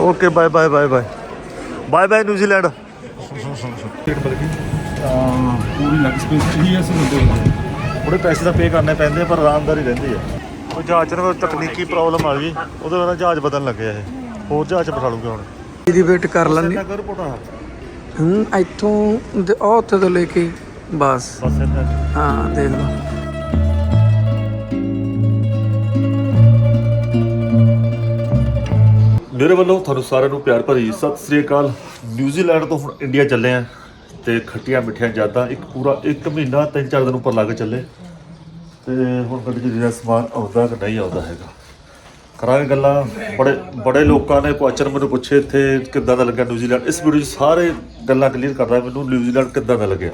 Okay bye bye bye bye bye bye New Zealand ਪੂਰੀ leg space ਹੀ ਅਸੀਂ ਹੁੰਦੇ ਹੁੰਦੇ ਥੋੜੇ ਪੈਸੇ ਤਾਂ ਪੇ ਕਰਨੇ ਪੈਂਦੇ ਪਰ ਆਰਾਮਦਾਰੀ ਰਹਿੰਦੀ ਹੈ ਉਹ ਜਹਾਜ਼ 'ਚ ਨਾ ਤਕਨੀਕੀ ਪ੍ਰੋਬਲਮ ਆ ਗਈ ਉਹਦੇ ਨਾਲ ਜਹਾਜ਼ ਬਦਲਣ ਲੱਗਿਆ ਇਹ। ਹੋਰ ਜਹਾਜ਼ 'ਚ ਬਿਠਾ ਲੂਗੇ ਹੁਣ। ਇਹਦੀ ਵੇਟ ਕਰ ਪੋਟਾ। ਹੂੰ ਇੱਥੋਂ ਉਹ ਉੱਥੇ ਤੋਂ ਲੈ ਕੇ ਬਸ। ਬਸ ਹਾਂ ਦੇਖ ਲਓ। ਮੇਰੇ ਵੱਲੋਂ ਤੁਹਾਨੂੰ ਸਾਰਿਆਂ ਨੂੰ ਪਿਆਰ ਭਰੀ ਸਤਿ ਸ੍ਰੀ ਅਕਾਲ। ਨਿਊਜ਼ੀਲੈਂਡ ਤੋਂ ਹੁਣ ਇੰਡੀਆ ਚੱਲੇ ਆ ਤੇ ਖੱਟੀਆਂ ਮਿੱਠੀਆਂ ਯਾਦਾਂ ਇੱਕ ਪੂਰਾ ਇੱਕ ਮਹੀਨਾ, ਤਿੰਨ ਚਾਰ ਦਿਨ ਉੱਪਰ ਲੱਗ ਚੱਲੇ। ਤੇ ਹੁਣ ਗੱਡੀ 'ਚ ਜਿਹੜਾ ਸਮਾਨ ਆਉਂਦਾ ਕਿ ਨਹੀਂ ਆਉਂਦਾ ਹੈਗਾ। ਕਰਾਂਗੇ ਗੱਲਾਂ। ਬੜੇ ਬੜੇ ਲੋਕਾਂ ਨੇ ਕੁਐਸਚਨ ਮੈਨੂੰ ਪੁੱਛੇ ਇੱਥੇ ਕਿੱਦਾਂ ਦਾ ਲੱਗਾ ਨਿਊਜ਼ੀਲੈਂਡ। ਇਸ ਵੀਡੀਓ 'ਚ ਸਾਰੇ ਗੱਲਾਂ ਕਲੀਅਰ ਕਰਦਾ ਮੈਨੂੰ ਨਿਊਜ਼ੀਲੈਂਡ ਕਿੱਦਾਂ ਦਾ ਲੱਗਿਆ?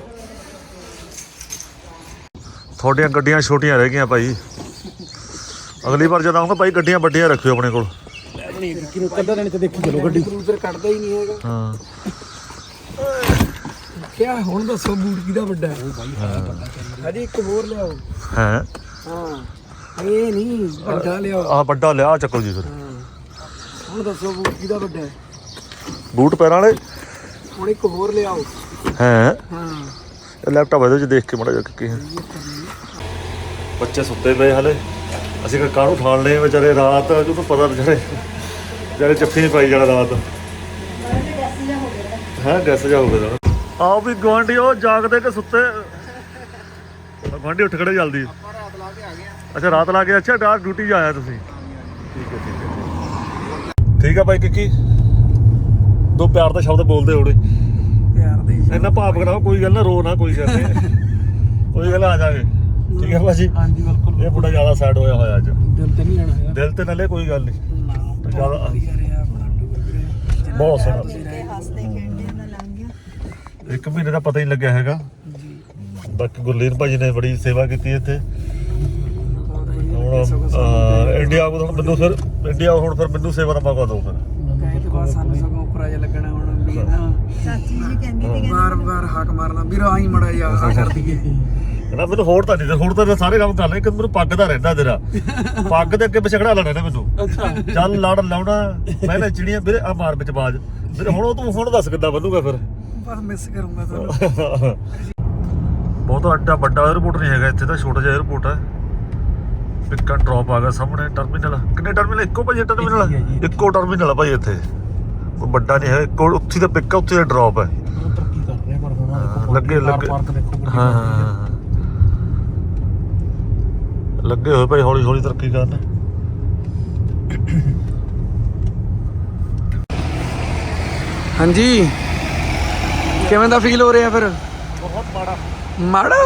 ਤੁਹਾਡੀਆਂ ਗੱਡੀਆਂ ਛੋਟੀਆਂ ਰਹਿ ਗਈਆਂ ਭਾਈ। ਅਗਲੀ ਵਾਰ ਜਦ ਆਉਂਗਾ ਭਾਈ, ਗੱਡੀਆਂ ਵੱਡੀਆਂ ਰੱਖਿਓ ਆਪਣੇ ਕੋਲ। ਕਿਨੂੰ ਕੱਢਾ ਦੇਣ ਚ ਦੇਖੀ ਚਲੋ ਗੱਡੀ। ਕਰੂਜ਼ਰ ਕੱਢਦਾ ਹੀ ਨਹੀਂ ਹੈਗਾ। ਹਾਂ। ਕਿਆ ਹੁਣ ਦੱਸੋ ਬੂਟ ਕਿਹਦਾ ਵੱਡਾ ਹੈ? ਹਜੇ ਇੱਕ ਹੋਰ ਲਿਆਓ। ਹੈ? ਹਾਂ। ਇਹ ਨਹੀਂ ਵੱਡਾ ਲਿਆਓ। ਆ ਵੱਡਾ ਲਿਆ ਆਹ ਚੱਕੋ ਜੀ ਫਿਰ। ਹਾਂ। ਹੁਣ ਦੱਸੋ ਬੂਟ ਕਿਹਦਾ ਵੱਡਾ ਹੈ? ਬੂਟ ਪੈਰਾਂ ਵਾਲੇ? ਹੁਣ ਇੱਕ ਹੋਰ ਲਿਆਓ। ਹੈ? ਹਾਂ। ਲੈਪਟਾਪ ਇਹਦੇ ਵਿੱਚ ਦੇਖ ਕੇ ਮੜਾ ਜਾ ਕੀ ਹੈ। ਬੱਚੇ ਸੁੱਤੇ ਪਏ ਹਲੇ। ਅਸੀਂ ਕਾਹਨੂੰ ਠਾਣ ਲਏ ਵਿਚਾਰੇ ਰਾਤ ਉਹਨੂੰ ਪਤਾ ਵਿਚਾਰੇ ਵਿਚਾਰੇ ਚੱਫੀ ਨਹੀਂ ਪਾਈ ਜਾਣਾ ਰਾਤ ਹੈ ਗੈਸ ਜਾ ਹੋ ਗਿਆ ਆਓ ਵੀ ਗਵਾਂਢੀ ਉਹ ਜਾਗਦੇ ਕਿ ਸੁੱਤੇ। ਗਵਾਂਢੀ ਉੱਠ ਖੜੇ ਜਲਦੀ। ਅੱਛਾ ਰਾਤ ਲਾ ਕੇ ਅੱਛਾ ਡਾਰ ਡਿਊਟੀ ਆਇਆ ਤੁਸੀਂ। ਠੀਕ ਹੈ ਠੀਕ ਹੈ ਠੀਕ ਆ ਭਾਈ ਕਿੱਕੀ? ਦੋ ਪਿਆਰ ਦਾ ਸ਼ਬਦ ਬੋਲਦੇ ਹੋੜੇ ਪਿਆਰ ਦੇ ਇੰਨਾ ਭਾਵ ਕਰਾਓ ਕੋਈ ਗੱਲ ਨਾ ਰੋ ਨਾ ਕੋਈ ਗੱਲ ਕੋਈ ਗੱਲ ਆ ਜਾਗੇ ਠੀਕ ਹੈ ਭਾਜੀ। ਹਾਂਜੀ ਬਿਲਕੁਲ। ਇਹ ਬੁੱਢਾ ਜ਼ਿਆਦਾ ਸੈਡ ਹੋਇਆ ਹੋਇਆ ਅੱਜ। ਦਿਲ ਤੇ ਨਹੀਂ ਆਣਾ ਹੈਗਾ। ਦਿਲ ਤੇ ਨਾਲੇ ਕੋਈ ਗੱਲ ਨਹੀਂ। ਨਾ ਜ਼ਿਆਦਾ ਵਧੀਆ ਰਿਹਾ ਆਪਣਾ ਟੂਰ ਬਹੁਤ ਸੋਹਣਾ। ਹੱਸਦੇ ਖੇਡਦੇ ਨਾਲ ਲੰਘ ਗਿਆ ਇੱਕ ਮਹੀਨੇ ਦਾ ਪਤਾ ਹੀ ਲੱਗਿਆ ਹੈਗਾ। ਬਾਕੀ ਗੁਰਲੀਨ ਭਾਜੀ ਨੇ ਬੜੀ ਸੇਵਾ ਕੀਤੀ ਇੱਥੇ। ਹੁਣ ਇੰਡੀਆ ਕੋਲ ਹੁਣ ਮੈਨੂੰ ਫਿਰ ਇੰਡੀਆ ਹੁਣ ਫਿਰ ਮੈਨੂੰ ਸੇਵਾ ਦਾ ਮੌਕਾ ਦਿਓ ਫਿਰ ਤੇ ਬਾਅਦ ਸਾਨੂੰ ਸਗੋਂ ਉੱਪਰ ਜਿਹਾ ਲੱਗਣਾ ਹੁਣ ਵੀ ਨਾ। ਚਾਚੀ ਜੀ ਕਹਿੰਦੀ ਸੀ ਬਾਰ ਬਾਰ ਹੱਕ ਮਾਰਨਾ। ਵੀ ਰਾਹੀ ਮੜਾ ਜਾ ਆ ਕਰ ਦਈਏ। ਕਹਿੰਦਾ ਮੈਨੂੰ ਹੋਰ ਤਾਂ ਨਹੀਂ ਤੇ ਹੁਣ ਤਾਂ ਸਾਰੇ ਕੰਮ ਕਰ ਲੈ ਕਿ ਮੈਨੂੰ ਪੱਗ ਦਾ ਰਹਿੰਦਾ ਤੇਰਾ। ਪੱਗ ਦੇ ਅੱਗੇ ਪਿਛੜਾ ਲੈਣਾ ਨਾ ਮੈਨੂੰ। ਚੱਲ ਲੜ ਲਾਉਣਾ ਮੈਂ ਨਾ ਚਿੜੀਆਂ ਵੀਰੇ ਆ ਮਾਰ ਵਿੱਚ ਬਾਜ ਵੀਰੇ ਹੁਣ ਉਹ ਤੂੰ ਹੁਣ ਦੱਸ ਕਿੱਦਾਂ ਬੰਨੂਗਾ ਫਿਰ? ਬਸ ਮਿਸ ਕਰੂੰਗਾ ਤੁਹਾਨੂੰ। ਬਹੁਤ ਅੱਡਾ ਵੱਡਾ 에어ਪੋਰਟ ਨਹੀਂ ਹੈਗਾ ਇੱਥੇ ਤਾਂ ਛੋਟਾ ਜਿਹਾ 에어ਪੋਰਟ ਹੈ ਪਿੱਕ ਡ੍ਰੌਪ ਆ ਗਿਆ ਸਾਹਮਣੇ ਟਰਮੀਨਲ ਕਿੰਨੇ ਟਰਮੀਨਲ ਇੱਕੋ ਭਾਈ ਟਰਮੀਨਲ ਇੱਕੋ ਟਰਮੀਨਲ ਆ ਭਾਈ ਇੱਥੇ। ਕੋਈ ਵੱਡਾ ਨਹੀਂ ਹੈ ਇੱਕੋ ਉੱਥੇ ਦਾ ਪਿੱਕ ਉੱਥੇ ਦਾ ਡ੍ਰੌਪ ਹੈ ਲੱਗੇ ਲੱਗੇ। ਹਾਂ। ਲੱਗੇ ਹੋਏ ਭਾਈ ਹੌਲੀ ਹੌਲੀ ਤਰੱਕੀ ਕਰਨ। ਹਾਂਜੀ। ਕਿਵੇਂ ਦਾ ਫੀਲ ਹੋ ਰਿਹਾ ਫਿਰ? ਬਹੁਤ ਮਾੜਾ। ਮਾੜਾ?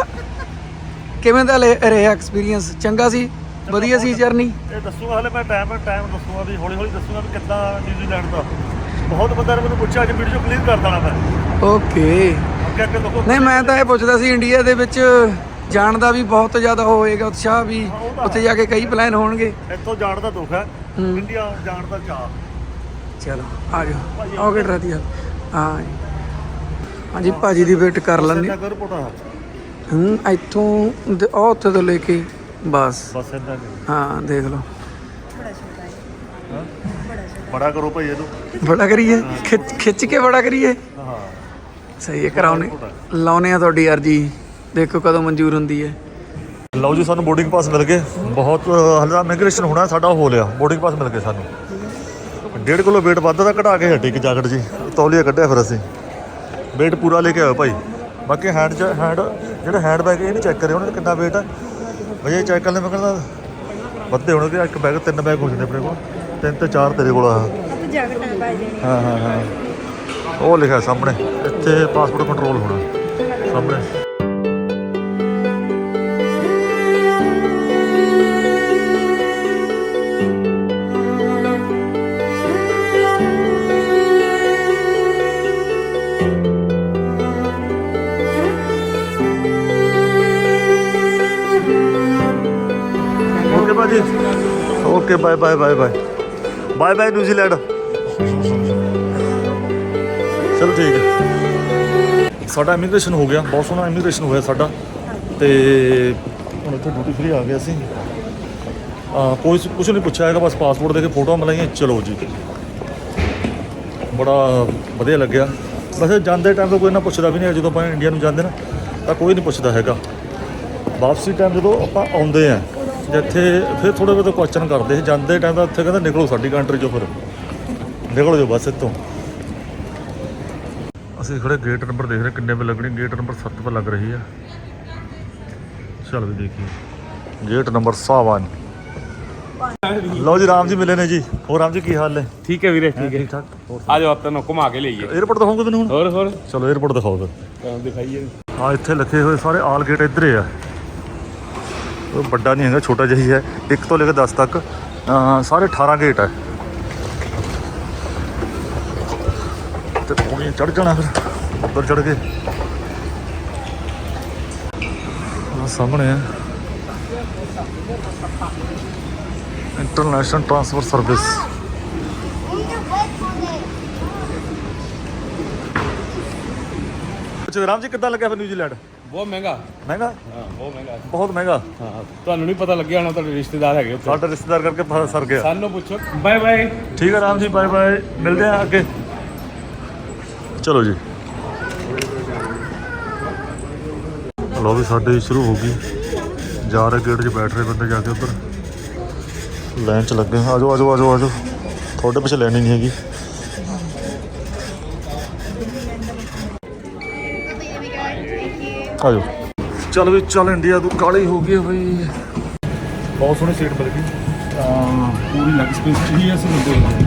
ਕਿਵੇਂ ਦਾ ਲੈ- ਰਿਹਾ ਐਕਸਪੀਰੀਅੰਸ ਚੰਗਾ ਸੀ? ਵਧੀਆ ਸੀ ਜਰਨੀ ਇਹ ਦੱਸੂਗਾ ਹਲੇ ਮੈਂ ਟਾਈਮ ਟਾਈਮ ਦੱਸੂਗਾ ਵੀ ਹੌਲੀ ਹੌਲੀ ਦੱਸੂਗਾ ਵੀ ਕਿੱਦਾਂ ਨਿਊਜ਼ੀਲੈਂਡ ਦਾ। ਬਹੁਤ ਬੰਦਾ ਨੇ ਮੈਨੂੰ ਪੁੱਛਿਆ ਅੱਜ ਵੀਡੀਓ ਕਲੀਅਰ ਕਰ ਦੇਣਾ ਮੈਂ। ਓਕੇ ਅੱਗੇ ਅੱਗੇ ਲੋਕੋ ਨਹੀਂ ਮੈਂ ਤਾਂ ਇਹ ਪੁੱਛਦਾ ਸੀ ਇੰਡੀਆ ਦੇ ਵਿੱਚ ਜਾਣ ਦਾ ਵੀ ਬਹੁਤ ਜ਼ਿਆਦਾ ਹੋਏਗਾ ਉਤਸ਼ਾਹ ਵੀ ਉੱਥੇ ਜਾ ਕੇ ਕਈ ਪਲਾਨ ਹੋਣਗੇ। ਇੱਥੋਂ ਜਾਣ ਦਾ ਦੁੱਖ ਹੈ। ਇੰਡੀਆ ਜਾਣ ਦਾ ਚਾਹ ਚਲੋ ਆ ਜਾਓ। ਓਕੇ ਡਰਾਤੀ ਹਾਂ ਜੀ। ਹਾਂਜੀ ਭਾਜੀ ਦੀ ਵੇਟ ਕਰ ਲੈਂਦੇ ਹੂੰ। ਇੱਥੋਂ ਉਹ ਉੱਥੇ ਤੋਂ ਲੈ ਕੇ ਬਸ। ਬਸ ਇੰਨਾ ਕੁ। ਹਾਂ ਦੇਖ ਲਓ। ਬੜਾ ਛੋਟਾ ਹੈ। ਬੜਾ ਕਰੋ ਭਾਈ ਇਹਨੂੰ ਬੜਾ ਕਰੀਏ? ਖਿੱਚ ਖਿੱਚ ਕੇ ਬੜਾ ਕਰੀਏ? ਹਾਂ। ਸਹੀ ਹੈ ਕਰਾਉਨੇ ਲਾਉਨੇ ਆ ਤੁਹਾਡੀ ਅਰਜੀ। ਦੇਖੋ ਕਦੋਂ ਮਨਜ਼ੂਰ ਹੁੰਦੀ ਹੈ। ਲਓ ਜੀ, ਸਾਨੂੰ ਬੋਰਡਿੰਗ ਪਾਸ ਮਿਲ ਗਏ। ਬਹੁਤ ਹਲੇ ਤਾਂ ਇਮੀਗ੍ਰੇਸ਼ਨ ਹੋਣਾ, ਸਾਡਾ ਹੋ ਲਿਆ। ਬੋਰਡਿੰਗ ਪਾਸ ਮਿਲ ਗਏ ਸਾਨੂੰ। ਡੇਢ ਕਿਲੋ weight ਵੱਧ ਦਾ ਘਟਾ ਕੇ ਹਟੀ ਇੱਕ ਜਾਕਟ ਜੀ। ਤੌਲੀਆ ਕੱਢਿਆ ਫਿਰ ਅਸੀਂ। weight ਪੂਰਾ ਲੈ ਕੇ ਆਇਓ ਭਾਈ। ਬਾਕੀ ਹੈਂਡ ਚ ਹੈਂਡ ਜਿਹੜਾ ਹੈਂਡ ਬੈਗ ਇਹ ਨਹੀਂ ਚੈੱਕ ਕਰਿਓ ਉਹਨਾਂ ਨੇ ਕਿੰਨਾ weight ਹੈ ਬਈ ਇਹ ਚੈੱਕ ਕਰ ਦੇ ਮੈਂ ਕਹਿੰਦਾ, ਵੱਧੇ ਹੋਣਗੇ। ਇੱਕ ਬੈਗ ਤਿੰਨ ਬੈਗ ਹੋ ਜਾਂਦੇ ਆਪਣੇ ਕੋਲ। ਤਿੰਨ ਤੇ ਚਾਰ ਤੇਰੇ ਕੋਲ ਆ। ਹਾਂ ਹਾਂ ਹਾਂ। ਉਹ ਲਿਖਿਆ ਸਾਹਮਣੇ। ਇੱਥੇ ਪਾਸਪੋਰਟ ਕੰਟਰੋਲ ਹੋਣਾ। ਸਾਹਮਣੇ। ਭਾਜੀ। Okay bye bye bye bye bye bye New Zealand ਚਲੋ ਠੀਕ ਹੈ। ਸਾਡਾ ਇਮੀਗ੍ਰੇਸ਼ਨ ਹੋ ਗਿਆ। ਬਹੁਤ ਸੋਹਣਾ ਇਮੀਗ੍ਰੇਸ਼ਨ ਹੋਇਆ ਸਾਡਾ। ਤੇ ਹੁਣ ਇੱਥੇ ਡਿਊਟੀ ਫਰੀ ਆ ਗਿਆ ਸੀ ਆ ਕੋਈ ਕੁਝ ਨਹੀਂ ਪੁੱਛਿਆ ਹੈਗਾ, ਬਸ ਪਾਸਪੋਰਟ ਦੇ ਕੇ ਫੋਟੋ ਮਿਲਾਈਆਂ। ਚਲੋ ਜੀ। ਬੜਾ ਵਧੀਆ ਲੱਗਿਆ। ਵੈਸੇ ਜਾਂਦੇ ਟਾਈਮ ਤੋਂ ਕੋਈ ਨਾ ਪੁੱਛਦਾ ਵੀ ਨਹੀਂ ਜਦੋਂ ਆਪਾਂ ਇੰਡੀਆ ਨੂੰ ਜਾਂਦੇ ਨਾ, ਤਾਂ ਕੋਈ ਨਹੀਂ ਪੁੱਛਦਾ ਹੈਗਾ। ਵਾਪਸੀ ਟਾਈਮ ਜਦੋਂ ਆਪਾਂ ਆਉਂਦੇ ਆ ਜਿੱਥੇ ਫਿਰ ਥੋੜੇ ਬਹੁਤ ਕੁਐਸਚਨ ਕਰਦੇ ਸੀ ਜਾਂਦੇ ਟਾਈਮ ਦਾ ਉੱਥੇ ਕਹਿੰਦਾ ਨਿਕਲੋ ਸਾਡੀ ਕੰਟਰੀ ਚੋਂ ਫਿਰ। ਨਿਕਲ ਜਾਓ ਬਸ ਇੱਥੋਂ। ਅਸੀਂ ਖੜੇ ਗੇਟ ਨੰਬਰ ਦੇਖ ਰਹੇ ਕਿੰਨੇ ਪੇ ਲੱਗਣੀ ਗੇਟ ਨੰਬਰ 7 ਪੇ ਲੱਗ ਰਹੀ ਆ। ਚਲ ਵੀ ਦੇਖੀਏ। ਗੇਟ ਨੰਬਰ 7 ਲਓ ਜੀ ਰਾਮ ਜੀ ਮਿਲੇ ਨੇ ਜੀ। ਹੋਰ ਰਾਮ ਜੀ ਕੀ ਹਾਲ ਹੈ ਠੀਕ ਹੈ ਵੀਰੇ ਠੀਕ ਹੈ। ਠੀਕ ਠਾਕ ਆ ਜਾਓ ਆਪ ਘੁਮਾ ਕੇ ਲਈਏ। 에어ਪੋਰਟ ਦਿਖਾਉਂਗੇ ਤੈਨੂੰ ਹੋਰ ਹੋਰ। ਚਲੋ 에어ਪੋਰਟ ਦਿਖਾਓ ਦਿਖਾਈਏ। ਆ ਇੱਥੇ ਲੱਗੇ ਹੋਏ ਸਾਰੇ ਆਲ ਗੇਟ ਇੱਧਰ ਆ। ਵੱਡਾ ਨਹੀਂ ਹੈਗਾ, ਛੋਟਾ ਜਿਹਾ ਹੀ ਹੈ। 1 ਤੋਂ ਲੈ ਕੇ 10 ਤੱਕ ਸਾਰੇ 18 ਗੇਟ ਹੈ ਤੇ ਪੌੜੀਆਂ ਚੜ ਜਾਣਾ ਫਿਰ ਉੱਪਰ ਚੜ ਕੇ। ਆ ਸਾਹਮਣੇ ਹੈ ਇੰਟਰਨੈਸ਼ਨਲ ਟ੍ਰਾਂਸਫਰ ਸਰਵਿਸ ਅੱਛਾ, ਰਾਮ ਜੀ, ਕਿੱਦਾਂ ਲੱਗਿਆ ਫਿਰ ਨਿਊਜ਼ੀਲੈਂਡ ਬਹੁਤ ਮਹਿੰਗਾ ਮਹਿੰਗਾ ਹਾਂ ਬਹੁਤ ਮਹਿੰਗਾ ਬਹੁਤ ਮਹਿੰਗਾ ਹਾਂ ਤੁਹਾਨੂੰ ਨਹੀਂ ਪਤਾ ਲੱਗਿਆ ਹੋਣਾ ਤੁਹਾਡੇ ਰਿਸ਼ਤੇਦਾਰ ਹੈਗੇ ਉੱਥੇ ਸਾਡਾ ਰਿਸ਼ਤੇਦਾਰ ਕਰਕੇ ਫ- ਸਰ ਗਿਆ ਸਾਨੂੰ ਪੁੱਛੋ ਬਾਏ ਬਾਏ ਠੀਕ ਹੈ ਰਾਮ ਜੀ ਬਾਏ ਬਾਏ ਮਿਲਦੇ ਆ ਅੱਗੇ ਚਲੋ ਜੀ ਲੋ ਵੀ ਸਾਡੇ ਸ਼ੁਰੂ ਹੋ ਗਈ ਜਾ ਰਹੇ ਗੇਟ 'ਚ ਬੈਠ ਰਹੇ ਬੰਦੇ ਜਾ ਕੇ ਉੱਧਰ ਲਾਈਨ 'ਚ ਲੱਗੇ ਆਜੋ ਆਜੋ ਆਜੋ ਆਜੋ ਤੁਹਾਡੇ ਪਿੱਛੇ ਲੈਣੀ ਨਹੀਂ ਹੈਗੀ ਆਜੋ। ਚੱਲ ਵੀ ਚੱਲ ਇੰਡੀਆ ਤੂੰ ਕਾਲੀ ਹੋ ਗਈ ਬਈ ਬਹੁਤ ਸੋਹਣੀ ਸੀਟ ਮਿਲ ਗਈ। ਪੂਰੀ ਲੱਗ ਸਪੇਸ ਹੀ ਅਸੀਂ ਮਿਲਦੇ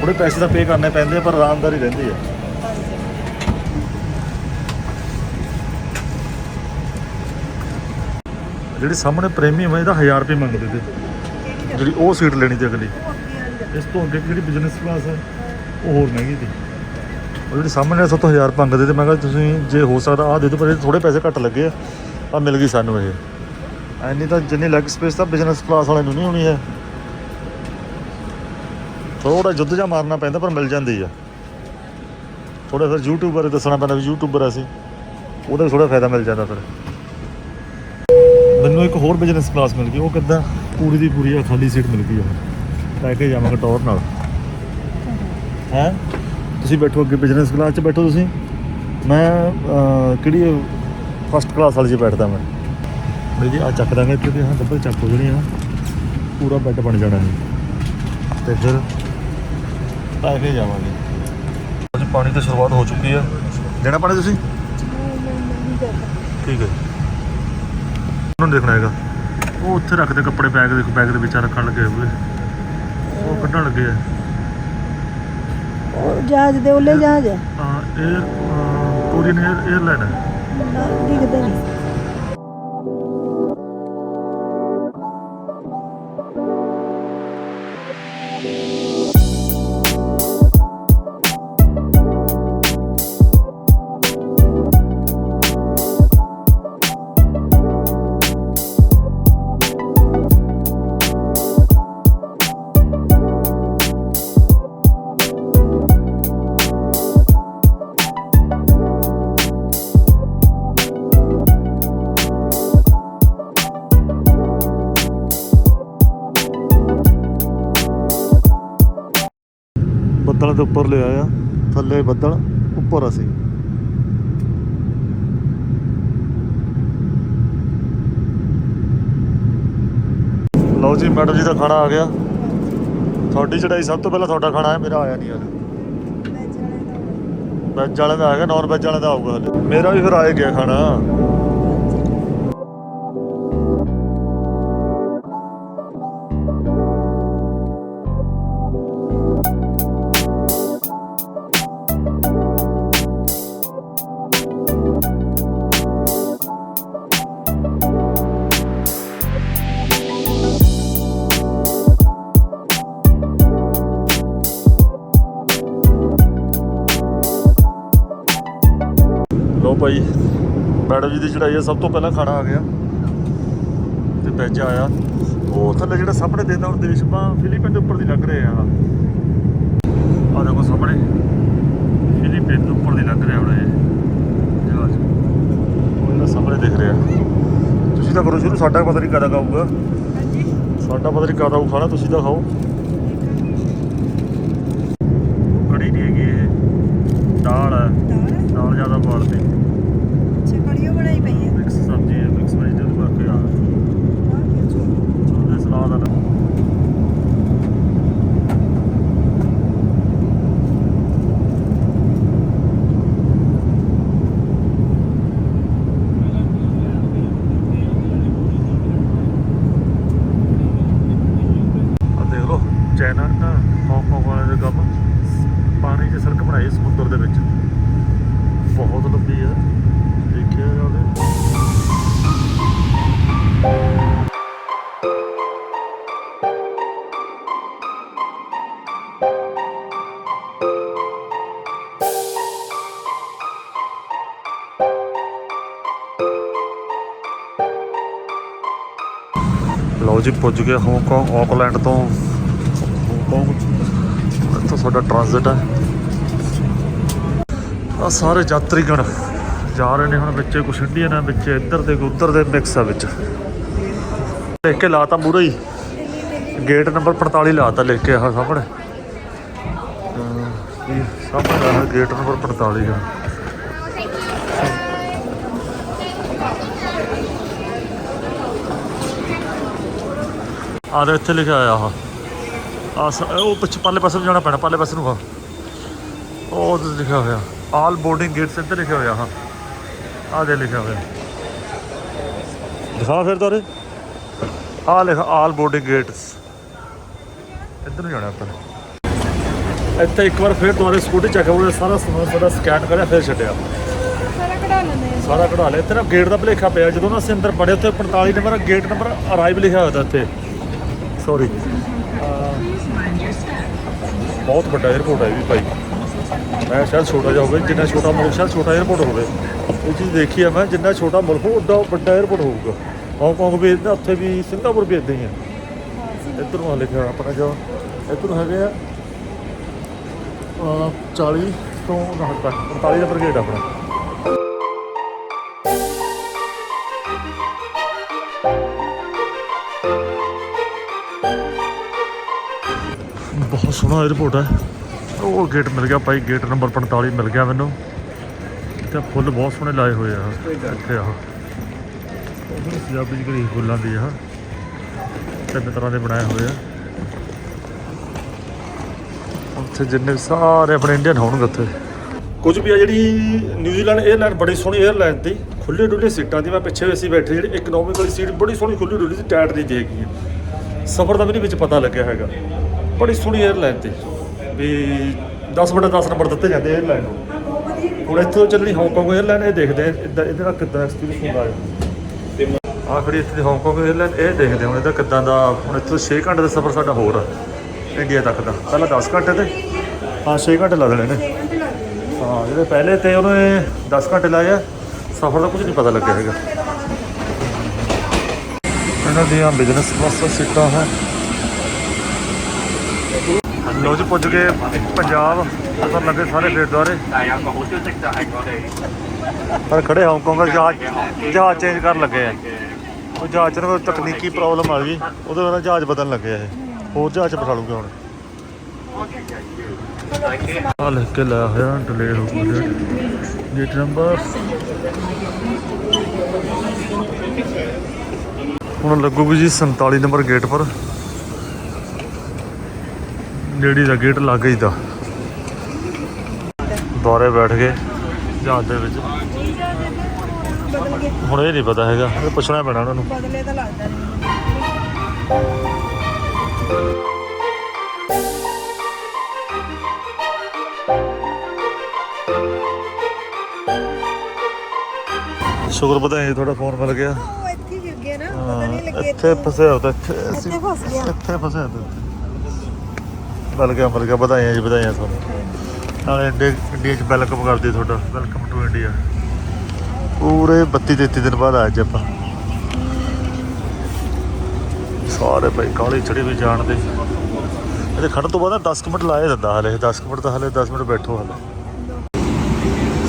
ਥੋੜੇ ਪੈਸੇ ਤਾਂ ਪੇ ਕਰਨੇ ਪੈਂਦੇ ਪਰ ਆਰਾਮਦਾਰੀ ਰਹਿੰਦੀ ਆ ਜਿਹੜੀ ਸਾਹਮਣੇ ਪ੍ਰੀਮੀਅਮ ਹੈ ਇਹਦਾ 1000 ਰੁਪਏ ਮੰਗਦੇ ਤੇ। ਜਿਹੜੀ ਉਹ ਸੀਟ ਲੈਣੀ ਤੇ ਅਗਲੀ। ਇਸ ਤੋਂ ਅੱਗੇ ਜਿਹੜੀ ਬਿਜ਼ਨਸ ਕਲਾਸ ਹੈ? ਉਹ ਹੋਰ ਮਹਿੰਗੀ ਸੀ। ਉਹ ਜਿਹੜੀ ਸਾਹਮਣੇ ਸਭ ਤੋਂ 1000 ਮੰਗਦੇ ਤੇ ਮੈਂ ਕਿਹਾ ਤੁਸੀਂ ਜੇ ਹੋ ਸਕਦਾ ਆਹ ਦੇ ਦਿਓ, ਪਰ ਇਹ ਥੋੜੇ ਪੈਸੇ ਘੱਟ ਲੱਗੇ ਆ। ਆ ਮਿਲ ਗਈ ਸਾਨੂੰ ਇਹ। ਐਨੀ ਤਾਂ ਜਿੰਨੀ ਲੈਗ ਸਪੇਸ ਤਾਂ ਬਿਜ਼ਨਸ ਕਲਾਸ ਵਾਲੇ ਨੂੰ ਨਹੀਂ ਹੋਣੀ ਹੈ। ਥੋੜਾ ਜੁੱਧ ਜਾ ਮਾਰਨਾ ਪੈਂਦਾ, ਪਰ ਮਿਲ ਜਾਂਦੀ ਆ। ਥੋੜਾ ਫਿਰ ਯੂਟਿਊਬਰ ਦੱਸਣਾ ਪੈਂਦਾ ਵੀ ਯੂਟਿਊਬਰ ਅਸੀਂ। ਉਹਦਾ ਥੋੜਾ ਫਾਇਦਾ ਮਿਲ ਜਾਂਦਾ ਫਿਰ। ਮੈਨੂੰ ਇੱਕ ਹੋਰ ਬਿਜ਼ਨਸ ਕਲਾਸ ਮਿਲ ਗਈ, ਉਹ ਕਿੱਦਾਂ? ਪੂਰੀ ਦੀ ਪੂਰੀ ਖਾਲੀ ਸੀਟ ਮਿਲ ਗਈ ਆ। ਲੈ ਕੇ ਜਾਵਾਂਗਾ ਟੌਰ ਨਾਲ। ਹੈ? ਤੁਸੀਂ ਬੈਠੋ ਅੱਗੇ ਬਿਜ਼ਨਸ ਕਲਾਸ 'ਚ ਬੈਠੋ ਤੁਸੀਂ। ਮੈਂ ਕਿਹੜੀ ਫਸਟ ਕਲਾਸ ਵਾਲੀ 'ਚ ਬੈਠਦਾ ਮੈਂ। ਮੇਰੀ ਆ ਚੱਕ ਦਾਂਗੇ ਇੱਥੇ ਤੇ, ਹਾਂ ਡੱਬਲ ਚੱਕ ਹੋ ਜਾਣੀ ਆ। ਪੂਰਾ ਬੈੱਡ ਬਣ ਜਾਣਾ ਹੈ ਤੇ ਫਿਰ ਲੈ ਕੇ ਜਾਵਾਂਗੇ। ਅੱਜ ਪਾਣੀ ਦੀ ਸ਼ੁਰੂਆਤ ਹੋ ਚੁੱਕੀ ਹੈ ਦੇਣਾ ਪਾਣੀ ਤੁਸੀਂ? ਠੀਕ ਹੈ ਉਹਨੂੰ ਦੇਖਣਾ ਹੈਗਾ। ਉਹ ਉੱਥੇ ਰੱਖਦੇ ਕੱਪੜੇ ਬੈਗ ਦੇ ਬੈਗ ਦੇ ਵਿੱਚ ਰੱਖਣ ਲੱਗੇ ਹੋਏ। ਉਹ ਕੱਢਣ ਲੱਗੇ ਆ। ਉਹ ਜਹਾਜ਼ ਦੇ ਉੱਲੇ ਜਹਾਜ਼ ਹੈ। ਹਾਂ ਇਹ ਕੋਰੀਅਨ 에ਅਰਲਾਈਨ ਹੈ। ਦਿਖਦਾ ਨਹੀਂ। ਬੱਦਲ ਦੇ ਉੱਪਰ ਲਿਆ ਆ ਥੱਲੇ ਬੱਦਲ ਉੱਪਰ ਅਸੀਂ। ਲਓ ਜੀ ਮੈਡਮ ਜੀ ਦਾ ਖਾਣਾ ਆ ਗਿਆ। ਤੁਹਾਡੀ ਚੜਾਈ ਸਭ ਤੋਂ ਪਹਿਲਾਂ ਤੁਹਾਡਾ ਖਾਣਾ ਹੈ ਮੇਰਾ ਆਇਆ ਨਹੀਂ ਹਾਲੇ ਵੈਜ ਵਾਲੇ ਦਾ ਆ ਗਿਆ ਨਾਨ ਵੈਜ ਵਾਲੇ ਦਾ ਆਊਗਾ ਹਲੇ ਮੇਰਾ ਵੀ ਫਿਰ ਆਏ ਗਿਆ ਖਾਣਾ। ਮੈਡਮ ਜੀ ਦੀ ਚੜਾਈ ਹੈ ਸਭ ਤੋਂ ਪਹਿਲਾਂ ਖਾਣਾ ਆ ਗਿਆ। ਤੇ ਵਿੱਚ ਆਇਆ। ਉਹ ਥੱਲੇ ਜਿਹੜਾ ਸਾਹਮਣੇ ਦੇਦਾ ਉਹ ਦੇਸ਼ ਪਾ ਫਿਲੀਪੀਨ ਦੇ ਉੱਪਰ ਦੀ ਲੱਗ ਰਿਹਾ ਆ। ਆ ਦੇਖੋ ਸਾਹਮਣੇ। ਫਿਲੀਪੀਨ ਦੇ ਉੱਪਰ ਦੀ ਲੱਗ ਰਿਹਾ ਉਹ ਇਹਨਾਂ ਸਾਹਮਣੇ ਦਿਖ ਰਿਹਾ। ਤੁਸੀਂ ਤਾਂ ਕਰੋ ਸ਼ੁਰੂ ਸਾਡਾ ਪਤਾ ਨਹੀਂ ਕਦਾ ਖਾਊਗਾ। ਸਾਡਾ ਪਤਾ ਨਹੀਂ ਕਦਾ ਖਾਣਾ ਤੁਸੀਂ ਤਾਂ ਖਾਓ। ਕੜੀ ਨਹੀਂ ਹੈਗੀ ਇਹ। ਦਾਲ ਹੈ ਦਾਲ ਜ਼ਿਆਦਾ ਪਾਲਦੇ ਜੀ, ਪੁੱਜ ਗਏ ਹਾਂਗਕਾਂਗ ਆਕਲੈਂਡ ਤੋਂ। ਹਾਂਗਕਾਂਗ ਇੱਥੋਂ ਸਾਡਾ ਟ੍ਰਾਂਜ਼ਿਟ ਹੈ। ਆ ਸਾਰੇ ਯਾਤਰੀਗਣ ਜਾ ਰਹੇ ਨੇ ਹੁਣ ਵਿੱਚ, ਕੁਛ ਇੰਡੀਅਨ ਆ ਵਿੱਚ, ਇੱਧਰ ਦੇ ਉੱਧਰ ਦੇ ਮਿਕਸ ਆ ਵਿੱਚ। ਲਿਖ ਕੇ ਲਾਤਾ ਮੂਰੇ ਹੀ। ਗੇਟ ਨੰਬਰ 45 ਲਾਤਾ ਲਿਖ ਕੇ ਆਹ ਸਾਹਮਣੇ। ਸਾਹਮਣੇ ਆ ਗੇਟ ਨੰਬਰ 45 ਆ ਆ ਦੇ ਇੱਥੇ ਲਿਖਿਆ ਆਇਆ ਆਹ। ਆ ਉਹ ਪਿੱਛੇ ਪਰਲੇ ਪਾਸੇ ਨੂੰ ਜਾਣਾ ਪੈਣਾ ਪਰਲੇ ਪਾਸੇ ਨੂੰ ਆ। ਉਹ ਉਹਦੇ ਲਿਖਿਆ ਹੋਇਆ। ਆਲ ਬੋਰਡਿੰਗ ਗੇਟਸ ਇੱਥੇ ਲਿਖਿਆ ਹੋਇਆ ਹਾਂ। ਆ ਦੇ ਲਿਖਿਆ ਹੋਇਆ। ਦਿਖਾ ਫਿਰ ਤੋਰੇ। ਆ ਲਿਖਾ ਆਲ ਬੋਰਡਿੰਗ ਗੇਟਸ ਇੱਧਰ ਨੂੰ ਜਾਣਾ ਆਪਾਂ। ਇੱਥੇ ਇੱਕ ਵਾਰ ਫਿਰ ਦੁਬਾਰੇ ਸਕੂਟੀ ਚੱਕ ਉਹਨੇ ਸਾਰਾ ਸਮਾਨ ਸਾਡਾ ਸਕੈਨ ਕਰਿਆ ਫਿਰ ਛੱਡਿਆ। ਸਾਰਾ ਕਢਾ ਲੈਂਦੇ ਆ ਸਾਰਾ ਕਢਾ ਲਿਆ। ਇੱਥੇ ਨਾ ਗੇਟ ਦਾ ਭਲੇਖਾ ਪਿਆ। ਜਦੋਂ ਨਾ ਅਸੀਂ ਅੰਦਰ ਬੜੇ ਉੱਥੇ 45 ਨੰਬਰ ਗੇਟ ਨੰਬਰ ਅਰਾਈਵ ਲਿਖਿਆ ਹੋਇਆ ਤਾ ਇੱਥੇ। ਸੌਰੀ ਬਹੁਤ ਵੱਡਾ ਏਅਰਪੋਰਟ ਹੈ ਵੀ ਭਾਈ। ਮੈਂ ਸ਼ਾਇਦ ਛੋਟਾ ਜਾਊਗਾ ਜਿੰਨਾ ਛੋਟਾ ਮੁਲਕ, ਸ਼ਾਇਦ ਛੋਟਾ ਏਅਰਪੋਰਟ ਹੋਵੇ। ਇਹ ਚੀਜ਼ ਦੇਖੀ ਆ ਮੈਂ, ਜਿੰਨਾ ਛੋਟਾ ਮੁਲਕ ਉਡਾ ਵੱਡਾ ਏਅਰਪੋਰਟ ਹੋਊਗਾ। ਹਾਂਗਕਾਂਗ ਵੀ ਇਦਾਂ, ਉੱਥੇ ਵੀ ਸਿੰਗਾਪੁਰ ਵੀ ਇੱਦਾਂ ਹੀ ਆ। ਇੱਧਰੋਂ ਨੂੰ ਲਿਖਿਆ ਆਪਣਾ ਜੋ ਇੱਧਰ ਹੈਗੇ ਆ 40 ਤੋਂ 45 ਨੰਬਰ ਗੇਟ ਆਪਣਾ। ਬਹੁਤ ਸੋਹਣਾ 에어ਪੋਰਟ ਹੈ। ਉਹ ਗੇਟ ਮਿਲ ਗਿਆ ਭਾਈ ਗੇਟ ਨੰਬਰ 45 ਮਿਲ ਗਿਆ ਮੈਨੂੰ। ਤੇ ਫੁੱਲ ਬਹੁਤ ਸੋਹਣੇ ਲਾਏ ਹੋਏ ਆ। ਇੱਥੇ ਆ ਪੰਜਾਬੀ ਜਿਹੜੀ ਫੁੱਲਾਂ ਦੀ ਆ। ਤਿੰਨ ਤਰ੍ਹਾਂ ਦੇ ਬਣਾਏ ਹੋਏ ਆ। ਉੱਥੇ ਜਿੰਨੇ ਸਾਰੇ ਆਪਣੇ ਇੰਡੀਅਨ ਹੋਣਗੇ ਉੱਥੇ। ਕੁਝ ਵੀ ਆ ਜਿਹੜੀ ਨਿਊਜ਼ੀਲੈਂਡ 에ਅਰਲਾਈਨ ਬੜੀ ਸੋਹਣੀ 에ਅਰਲਾਈਨ ਦੀ ਖੁੱਲੇ ਡੁੱਲੇ ਸੀਟਾਂ ਦੀ। ਮੈਂ ਪਿੱਛੇ ਵੀ ਅਸੀਂ ਬੈਠੇ ਜਿਹੜੀ ਇਕਨੋਮਿਕਲੀ ਸੀਟ ਬੜੀ ਸੋਹਣੀ ਖੁੱਲੀ ਡੁੱਲੀ ਸੀ, ਟਾਇਰ ਦੀ ਦੇਗੀ ਸਫਰ ਦਾ ਵੀ ਵਿੱਚ ਪਤਾ ਲੱਗਿਆ ਹੈਗਾ। ਬੜੀ ਸੋਹਣੀ ਏਅਰਲਾਈਨ ਤੇ। ਵੀ 10 ਬਟਾ 10 ਨੰਬਰ ਦਿੱਤੇ ਜਾਂਦੇ ਏਅਰਲਾਈਨ ਨੂੰ। ਹੁਣ ਇੱਥੋਂ ਚੱਲਣੀ ਹਾਂਗਕਾਂਗ ਏਅਰਲਾਈਨ ਇਹ ਦੇਖਦੇ ਇਦਾਂ ਇਹਦੇ ਨਾਲ ਕਿੱਦਾਂ ਐਕਸਪੀਰੀਅੰਸ ਹੁੰਦਾ ਹੈ ਆ ਖੜੀ ਇੱਥੇ ਦੀ ਹਾਂਗਕਾਂਗ ਏਅਰਲਾਈਨ ਇਹ ਦੇਖਦੇ ਹੁਣ ਇਹਦਾ ਕਿੱਦਾਂ ਦਾ, ਹੁਣ ਇੱਥੋਂ 6 ਘੰਟੇ ਦਾ ਸਫ਼ਰ ਸਾਡਾ ਹੋਰ ਆ ਇੰਡੀਆ ਤੱਕ ਦਾ। ਪਹਿਲਾਂ 10 ਘੰਟੇ ਤੇ, ਹਾਂ 6 ਘੰਟੇ ਲਾ ਦੇਣੇ ਨੇ। ਹਾਂ, ਜਿਹੜੇ ਪਹਿਲੇ ਤੇ ਉਹਨੇ 10 ਘੰਟੇ ਲਾਇਆ ਸਫ਼ਰ ਦਾ ਕੁਝ ਨਹੀਂ ਪਤਾ ਲੱਗਿਆ ਹੈਗਾ। ਇਹਨਾਂ ਦੀਆਂ ਬਿਜ਼ਨਸ ਕਲਾਸ ਸੀਟਾਂ ਹੈ। ਲੋ ਪੁੱਜ ਗਏ ਪੰਜਾਬ। ਅਸਰ ਲੱਗੇ ਸਾਰੇ ਫੇਰਦੁਆਰੇ ਪਰ ਖੜੇ ਹਾਂਗਕਾਂਗ ਦਾ ਜਹਾਜ਼ ਜਹਾਜ਼ ਚੇਂਜ ਕਰਨ ਲੱਗੇ ਆ। ਉਹ ਜਹਾਜ਼ ਨੂੰ ਤਕਨੀਕੀ ਪ੍ਰੋਬਲਮ ਆ ਗਈ। ਉਹਦੇ ਨਾਲ ਜਹਾਜ਼ ਬਦਲਣ ਲੱਗੇ ਆ ਹੋਰ ਜਹਾਜ਼ ਬਿਠਾ ਲੂਗੇ ਹੁਣ। ਆ ਲੈ ਕੇ ਹੋਇਆ ਡਿਲੇ ਹੋ ਗਿਆ। ਗੇਟ ਨੰਬਰ ਹੁਣ ਲੱਗੂਗੀ ਜੀ 47 ਨੰਬਰ ਗੇਟ ਪਰ। ਨੇੜੀ ਦਾ ਗੇਟ ਲੱਗ ਗਈ ਦਾ ਦੁਆਰੇ ਬੈਠ ਗਏ ਜਹਾਜ਼ ਦੇ ਵਿੱਚ। ਹੁਣ ਇਹ ਨਹੀਂ ਪਤਾ ਹੈਗਾ ਇਹ ਪੁੱਛਣਾ ਪੈਣਾ ਉਹਨਾਂ ਨੂੰ। ਬਦਲੇ ਤਾਂ ਲੱਗਦਾ ਨਹੀਂ। ਸ਼ੁਕਰ ਵਧਾਈ ਤੁਹਾਡਾ ਫੋਨ ਮਿਲ ਗਿਆ। ਇੱਥੇ ਹੀ ਗਿਰ ਗਿਆ ਨਾ ਪਤਾ ਨਹੀਂ ਹਾਂ, ਲੱਗੇ ਇੱਥੇ ਫਸਿਆ ਹੁੰਦਾ ਇੱਥੇ ਅਸੀਂ ਇੱਥੇ ਫਸ ਗਿਆ। ਇੱਥੇ ਫਸਿਆ ਹੁੰਦਾ ਮਿਲ ਗਿਆ ਵਧਾਈਆਂ ਜੀ ਵਧਾਈਆਂ ਤੁਹਾਨੂੰ। ਨਾਲੇ ਇੰਡੀਆ ਇੰਡੀਆ ਚ ਵੈਲਕਮ ਕਰਦੇ ਤੁਹਾਡਾ। ਵੈਲਕਮ ਟੂ ਇੰਡੀਆ ਪੂਰੇ 32 33 ਦਿਨ ਬਾਅਦ ਆਏ ਆਪਾਂ। ਸਾਰੇ ਭਾਈ ਕਾਲੀ ਚੜੀ ਵੀ ਜਾਣ ਦੇ। ਇਹਦੇ ਖੜਨ ਤੋਂ ਬਾਅਦ ਨਾ 10 ਕੁ ਮਿੰਟ ਲਾਏ ਦਿੰਦਾ ਹਲੇ। 10 ਕੁ ਮਿੰਟ ਤਾਂ ਹਲੇ 10 ਮਿੰਟ ਬੈਠੋ ਹਲੇ।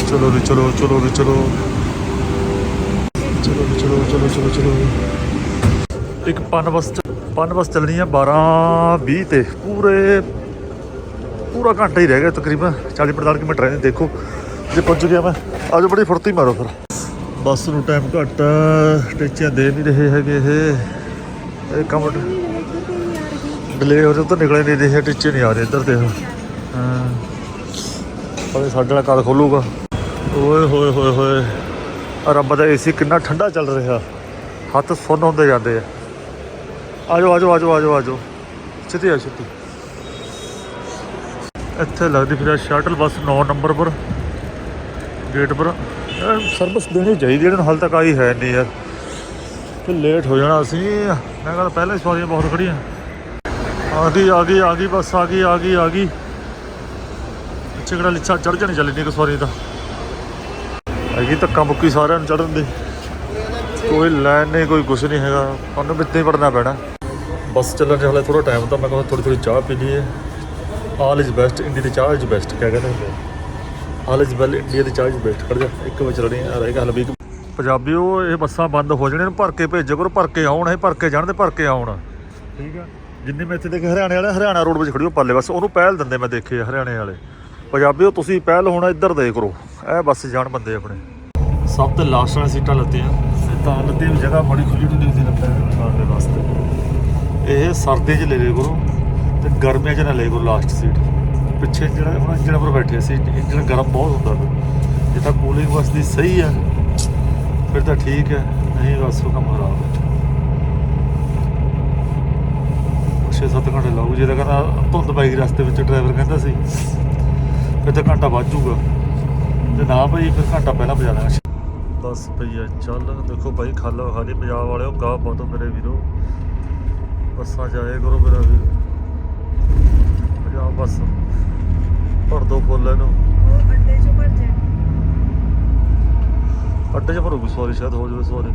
ਚਲੋ ਵੀ ਚਲੋ ਚਲੋ ਵੀ ਚਲੋ। ਚਲੋ ਚਲੋ ਚਲੋ ਚਲੋ ਇੱਕ ਪਨ ਬੱਸ ਚ- ਪਨ ਬੱਸ ਚੱਲਣੀ ਆ 12 20 ਤੇ ਪੂਰੇ ਪੂਰਾ ਘੰਟਾ ਹੀ ਰਹਿ ਗਿਆ ਤਕਰੀਬਨ 40 45 ਕਿਲੋਮੀਟਰ ਰਹਿੰਦੇ ਦੇਖੋ ਜੇ ਪਹੁੰਚ ਗਿਆ ਮੈਂ ਆਜੋ ਬੜੀ ਫੁਰਤੀ ਮਾਰੋ ਫਿਰ। ਬੱਸ ਨੂੰ ਟਾਈਮ ਘੱਟ ਆ, ਟੀਚਿਆਂ ਦੇ ਨਹੀਂ ਰਹੇ ਹੈਗੇ ਇਹ ਇਹ ਕੰਮ ਡਿਲੇ ਹੋ ਰਿਹਾ ਤਾਂ ਨਿਕਲੇ ਨਹੀਂ ਰਹੇ ਟੀਚੇ ਨਹੀਂ ਆ ਰਹੇ ਇੱਧਰ ਤੇ। ਹਾਂ। ਪਰ ਸਾਡੇ ਨਾਲ ਕਦ ਖੋਲੂਗਾ। ਓਏ ਹੋਏ ਹੋਏ ਹੋਏ। ਆ ਰੱਬ ਦਾ ਏਸੀ ਕਿੰਨਾ ਠੰਡਾ ਚੱਲ ਰਿਹਾ। ਹੱਥ ਸੁੰਨ ਹੁੰਦੇ ਜਾਂਦੇ ਆ। ਆਜੋ ਆਜੋ ਆਜੋ ਆਜੋ ਆਜੋ। ਛੇਤੀ ਆ, ਛੇਤੀ। ਇੱਥੇ ਲੱਗਦੀ ਫਿਰ ਸ਼ਟਲ ਬੱਸ 9 ਨੰਬਰ ਪਰ, ਗੇਟ ਪਰ। ਸਰਵਿਸ ਦੇਣੀ ਚਾਹੀਦੀ ਇਹਨਾਂ ਨੂੰ ਹਾਲ ਤੱਕ ਆਈ ਹੈ ਨਹੀਂ ਯਾਰ। ਤੇ ਲੇਟ ਹੋ ਜਾਣਾ ਅਸੀਂ ਮੈਂ ਕਹਿੰਦਾ ਪਹਿਲਾਂ ਸਵਾਰੀਆਂ ਬਹੁਤ ਖੜੀਆਂ ਆ ਗਈ ਆ ਗਈ ਆ ਗਈ, ਬੱਸ ਆ ਗਈ ਆ ਗਈ ਆ ਗਈ। ਪਿੱਛੇ ਕਿਹੜਾ ਲਿੱਛਾ ਚੜ ਜਾਣੀ ਚੱਲੀ ਨਹੀਂ ਸਵਾਰੀ ਦਾ ਹੈਗੀ ਧੱਕਾ ਮੁੱਕੀ ਸਾਰਿਆਂ ਨੂੰ ਚੜਨ ਦੀ। ਕੋਈ ਲਾਈਨ ਨਹੀਂ, ਕੋਈ ਕੁਛ ਨਹੀਂ ਹੈਗਾ। ਤੁਹਾਨੂੰ ਵਿੱਚ ਹੀ ਪੈਣਾ। ਬੱਸ ਚੱਲਣ 'ਚ ਹਲੇ ਥੋੜਾ ਟਾਈਮ ਤਾਂ ਮੈਂ ਕਹਿੰਦਾ ਥੋੜੀ ਥੋੜੀ ਚਾਹ ਪੀ ਲਈਏ। ਆਲ ਇਜ਼ ਬੈਸਟ ਇੰਡੀਆ ਦੀ ਚਾਹ ਇਜ਼ ਬੈਸਟ ਕਿਆ ਕਹਿੰਦੇ ਹੁੰਦੇ ਆਲ ਇਜ਼ ਵੈਲ ਇੰਡੀਆ ਦੀ ਚਾਹ ਇਜ਼ ਬੈਸਟ ਖੜ ਜਾ, ਇੱਕ ਵਜੇ ਚੱਲਣੀ ਰਹੇਗਾ ਹਲੇ ਵੀ। ਪੰਜਾਬੀ ਉਹ ਇਹ ਬੱਸਾਂ ਬੰਦ ਹੋ ਜਾਣੀਆਂ ਨੂੰ, ਭਰ ਕੇ ਭੇਜੋ, ਕਰੋ, ਭਰ ਕੇ ਆਉਣ, ਇਹ ਭਰ ਕੇ ਜਾਣ ਤੇ ਭਰ ਕੇ ਆਉਣ। ਠੀਕ ਆ? ਜਿੰਨੀ ਮੈਂ ਇੱਥੇ ਦੇਖ ਹਰਿਆਣੇ ਵਾਲੇ ਹਰਿਆਣਾ ਰੋਡ ਵਿੱਚ ਖੜੀ ਹੋ ਪਰਲੇ ਬਸ ਉਹਨੂੰ ਪਹਿਲ ਦਿੰਦੇ ਮੈਂ ਦੇਖੇ ਹਰਿਆਣੇ ਵਾਲੇ। ਪੰਜਾਬੀ ਉਹ ਤੁਸੀਂ ਪਹਿਲ ਹੁਣ, ਇੱਧਰ ਦੇ ਕਰੋ ਇਹ ਬੱਸ ਜਾਣ ਬੰਦੇ ਆਪਣੇ। ਸਭ ਤੋਂ ਲਾਸਟ ਵਾਲੀ ਸੀਟਾਂ ਲੱਤੀਆਂ, ਤੇ ਤਾਂ ਲੱਤੀ ਜਗ੍ਹਾ ਬੜੀ ਖੁੱਲੀ ਡੁੱਲੀ ਸੀ ਲੱਗਦਾ ਹੈ ਵਾਸਤੇ। ਇਹ ਸਰਦੀ 'ਚ ਲੈ ਲਿਆ ਕਰੋ ਤੇ ਗਰਮੀਆਂ 'ਚ ਨਾ ਲੈ ਕਰੋ ਲਾਸਟ ਸੀਟ ਪਿੱਛੇ ਜਿਹੜਾ ਹੁਣ ਇੰਜਣ ਪਰ ਬੈਠੇ ਸੀ, ਇੰਜਣ ਗਰਮ ਬਹੁਤ ਹੁੰਦਾ ਜੇ ਤਾਂ ਕੂਲਿੰਗ ਬੱਸ ਦੀ ਸਹੀ ਆ, ਫਿਰ ਤਾਂ ਠੀਕ ਹੈ ਨਹੀਂ ਬਸ ਉਹ ਕੰਮ ਖਰਾਬ ਹੈ 6-7 ਘੰਟੇ ਲਾਉ ਜੇ ਤਾਂ ਕਹਿੰਦਾ ਧੁੰਦ ਪੈ ਗਈ ਰਸਤੇ ਵਿੱਚ ਡਰਾਈਵਰ ਕਹਿੰਦਾ ਸੀ, ਫਿਰ ਤਾਂ ਘੰਟਾ ਵੱਧ ਜਾਊਗਾ। ਤੇ ਨਾ ਭਾਈ ਫਿਰ ਘੰਟਾ ਪਹਿਲਾਂ ਪਹੁੰਚਾ ਦਾਂਗਾ ਬਸ ਭਈਆ ਚੱਲ, ਦੇਖੋ ਭਾਈ ਖਾਲਾ, ਖਾਲੀ ਪੰਜਾਬ ਵਾਲਿਓ, ਗਾਹ ਪਾਤੋ ਮੇਰੇ ਵੀਰੋ। ਬੱਸਾਂ ਜਾਏ ਕਰੋ ਮੇਰਾ ਵੀਰ ਪੰਜਾਬ ਬੱਸ ਭਰ ਦੋ ਫੁੱਲ ਇਹਨੂੰ ਉਹ ਅੱਡੇ 'ਚੋਂ ਭਰ ਜਾਣ ਅੱਡੇ 'ਚ ਭਰੂਗੀ ਸੌਰੀ ਸ਼ਾਇਦ ਹੋ ਜਾਵੇ ਸੌਰੀ